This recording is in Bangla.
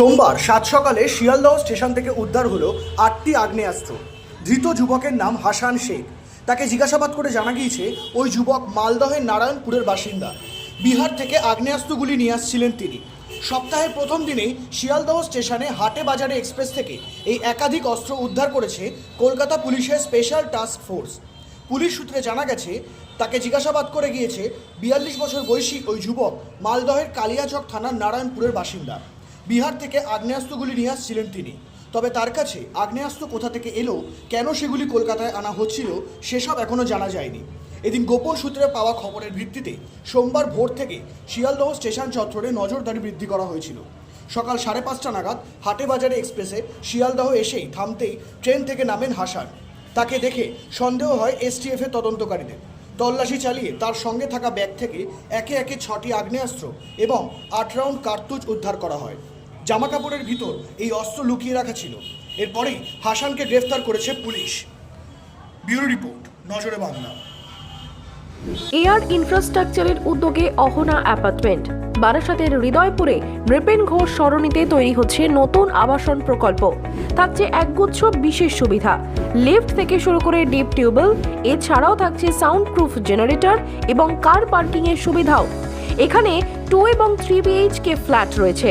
সোমবার সাত সকালে শিয়ালদহ স্টেশন থেকে উদ্ধার হলো আটটি আগ্নেয়াস্ত্র। ধৃত যুবকের নাম হাসান শেখ। তাকে জিজ্ঞাসাবাদ করে জানা গিয়েছে, ওই যুবক মালদহের নারায়ণপুরের বাসিন্দা। বিহার থেকে আগ্নেয়াস্ত্রগুলি নিয়ে আসছিলেন তিনি। সপ্তাহের প্রথম দিনেই শিয়ালদহ স্টেশনে হাটে বাজারে এক্সপ্রেস থেকে এই একাধিক অস্ত্র উদ্ধার করেছে কলকাতা পুলিশের স্পেশাল টাস্ক ফোর্স। পুলিশ সূত্রে জানা গেছে, তাকে জিজ্ঞাসাবাদ করে গিয়েছে, বিয়াল্লিশ বছর বয়সী ওই যুবক মালদহের কালিয়াচক থানার নারায়ণপুরের বাসিন্দা। বিহার থেকে আগ্নেয়াস্ত্রগুলি নিয়ে আসছিলেন তিনি। তবে তার কাছে আগ্নেয়াস্ত্র কোথা থেকে এলো, কেন সেগুলি কলকাতায় আনা হচ্ছিল, সেসব এখনও জানা যায়নি। এদিন গোপন সূত্রে পাওয়া খবরের ভিত্তিতে সোমবার ভোর থেকে শিয়ালদহ স্টেশন চত্বরে নজরদারি বৃদ্ধি করা হয়েছিল। সকাল সাড়ে পাঁচটা নাগাদ হাটে বাজারে এক্সপ্রেসে শিয়ালদহ এসেই থামতেই ট্রেন থেকে নামেন হাসান। তাকে দেখে সন্দেহ হয় এসটিএফ এর তদন্তকারীদের। তল্লাশি চালিয়ে তার সঙ্গে থাকা ব্যাগ থেকে একে একে ছটি আগ্নেয়াস্ত্র এবং আট রাউন্ড কার্তুজ উদ্ধার করা হয়। জামাকাপড়ের ভিতর এই অস্ত্র লুকিয়ে রাখা ছিল। এরপরেই হাসানকে গ্রেফতার করেছে পুলিশ। ব্যুরো রিপোর্ট, নজরে বাংলা। এয়ার ইনফ্রাস্ট্রাকচারের উদ্যোগে অহনা অ্যাপার্টমেন্ট। বারাসাতের হৃদয়পুরে নৃপেন ঘোষ সরণিতে তৈরি হচ্ছে নতুন আবাসন প্রকল্প। থাকছে একগুচ্ছ বিশেষ সুবিধা। লিফট থেকে শুরু করে ডিপ টিউবওয়েল, এছাড়াও থাকছে সাউন্ড প্রুফ জেনারেটর এবং কার পার্কিং এর সুবিধাও। এখানে টু এবং থ্রি বিএইচকে ফ্ল্যাট রয়েছে।